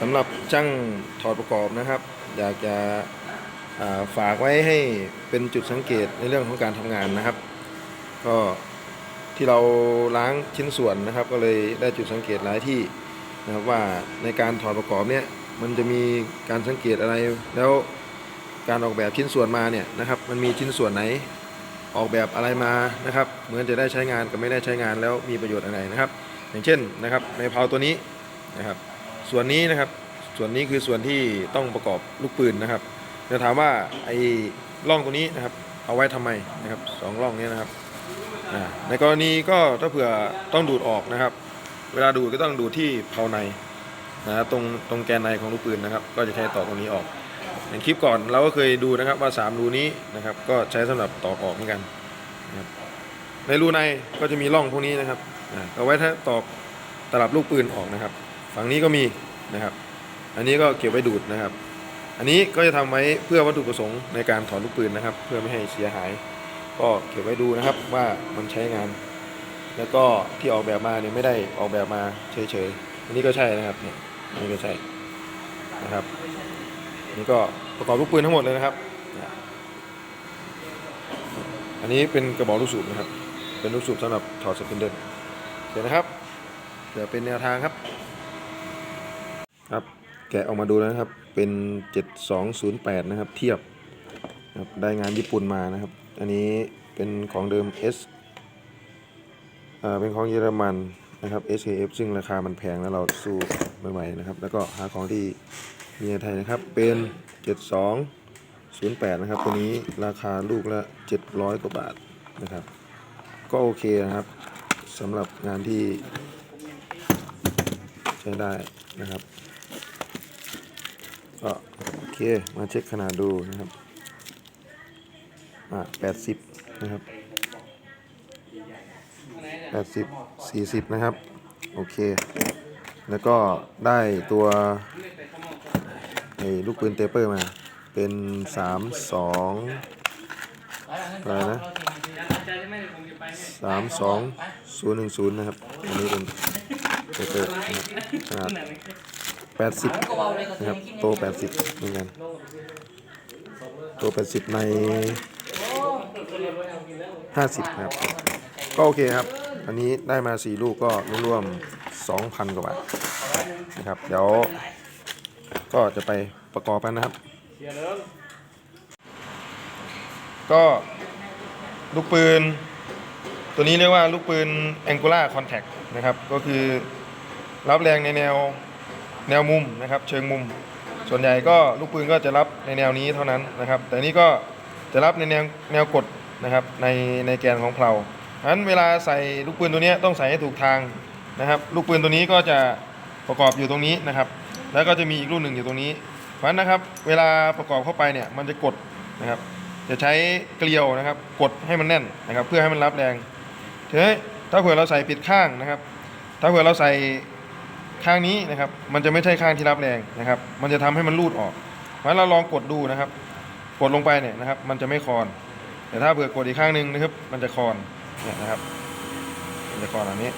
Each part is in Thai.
สำหรับช่างถอดประกอบนะครับ อยากจะาฝากไว้ให้เป็นจุดสังเกตในเรื่องของการทำงานนะครับ ก็ที่เราล้างชิ้นส่วนนะครับ ก็เลยได้จุดสังเกตหลายที่นะครับว่าในการถอดประกอบเนี่ยมันจะมีการสังเกตอะไร แล้วการออกแบบชิ้นส่วนมาเนี่ยนะครับ มันมีชิ้นส่วนไหนออกแบบอะไรมานะครับ เหมือนจะได้ใช้งานกับไม่ได้ใช้งานแล้วมีประโยชน์อะไรนะครับ อย่างเช่นนะครับ ในเพาตัวนี้นะครับ ส่วนนี้นะครับ ส่วนนี้คือส่วนที่ต้องประกอบลูกปืนนะครับจะถามว่าไอ้ร่องตัวนี้นะครับ เอาไว้ทำไมนะครับสองร่องนี้นะครับในกรณีก็ถ้าเผื่อต้องดูดออกนะครับ เวลาดูดก็ต้องดูดที่เพาในนะครับตรงตรงแกนในของลูกปืนนะครับ ก็จะใช้ต่อตรงนี้ออกอย่างคลิปก่อนเราก็เคยดูนะครับว่า 3 รูนี้นะครับ ก็ใช้สำหรับตอกออกเหมือนกันนะครับในรูในก็จะมีร่องพวกนี้นะครับเอาไว้ถ้าตอกตลับลูกปืนออกนะครับ ฝั่งนี้ก็มีนะครับ อันนี้ก็เก็บไว้ดูดนะครับ อันนี้ก็จะทำไว้เพื่อวัตถุประสงค์ในการถอนลูกปืนนะครับ เพื่อไม่ให้เสียหาย ก็เก็บไว้ดูนะครับว่ามันใช้งาน แล้วก็ที่ออกแบบมาเนี่ยไม่ได้ออกแบบมาเฉยๆอันนี้ก็ใช่นะครับเนี่ยอันนี้ก็ใช่นะครับนนี่ก็ประกอบลูกปืนทั้งหมดเลยนะครับ อันนี้เป็นกระบอกลูกสูบนะครับ เป็นลูกสูบสำหรับถอดสปินเดิลเดี๋ยวนะครับเดี๋ยวเป็นแนวทางครับ ครับแกะออกมาดูแล้วนะครับเป็น 7208 นะครับ เทียบครับได้งานญี่ปุ่นมานะครับ อันนี้เป็นของเดิม S อ่าเป็นของเยอรมันนะครับ SKF ซึ่งราคามันแพงแล้วเราสู้ไม่ไหวนะครับ แล้วก็หาของที่มีในไทยนะครับเป็น 7208 นะครับ ตัวนี้ราคาลูกละ 700 กว่าบาทนะครับ ก็โอเคนะครับสำหรับงานที่ใช้ได้นะครับ ก็โอเค มาเช็คขนาดดูนะครับ อ่า80นะครับ80 40นะครับ โอเค แล้วก็ได้ตัวไอ้ลูกปืนเตเปอร์มา เป็น32องอะไรนะ32010นย์หนึ่งศูนย์นะครับ อันนี้เป็นเตเปอร์นะครับขนาด 80นะครับโต80เหมือนกันโต80 ใน 50นะครับก็โอเคครับ อันนี้ได้มา 4 ลูกก็รวม2,000 กว่าบาทนะครับ เดี๋ยวก็จะไปประกอบกันนะครับ ก็ลูกปืน ตัวนี้เรียกว่าลูกปืน Angular Contact นะครับ ก็คือรับแรงในแนว แนวมุมนะครับ เชิงมุม ส่วนใหญ่ก็ลูกปืนก็จะรับในแนวนี้เท่านั้นนะครับ แต่นี่ก็จะรับในแนวแนวกดนะครับในในแกนของเพลาฉะนั้นเวลาใส่ลูกปืนตัวนี้ต้องใส่ให้ถูกทางนะครับ ลูกปืนตัวนี้ก็จะประกอบอยู่ตรงนี้นะครับ แล้วก็จะมีอีกลูกหนึ่งอยู่ตรงนี้ เพราะฉะนั้นนะครับ เวลาประกอบเข้าไปเนี่ยมันจะกดนะครับ จะใช้เกลียวนะครับ กดให้มันแน่นนะครับ เพื่อให้มันรับแรงทีนี้ถ้าเผื่อเราใส่ผิดข้างนะครับ ถ้าเผื่อเราใส่ ข้างนี้นะครับ มันจะไม่ใช่ข้างที่รับแรงนะครับ มันจะทำให้มันรูดออกเพราะเราลองกดดูนะครับ กดลงไปเนี่ยนะครับ มันจะไม่คอน แต่ถ้าเผื่อกดอีกข้างหนึงนะครับ มันจะคอนเนี่ยนะครับ มันจะคอนอันนี้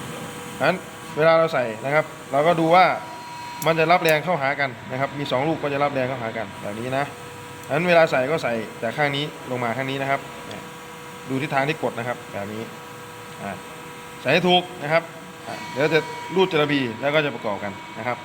เพราะฉะนั้นเวลาเราใส่นะครับ เราก็ดูว่ามันจะรับแรงเข้าหากันนะครับ มีสองลูกก็จะรับแรงเข้าหากันแบบนี้นะเพราะฉะนั้นเวลาใส่ก็ใส่จากข้างนี้ลงมาข้างนี้นะครับ ดูทิศทางที่กดนะครับ แบบนี้ใส่ให้ถูกนะครับ เดี๋ยวจะรูดจระบีแล้วก็จะประกอบกันนะครับ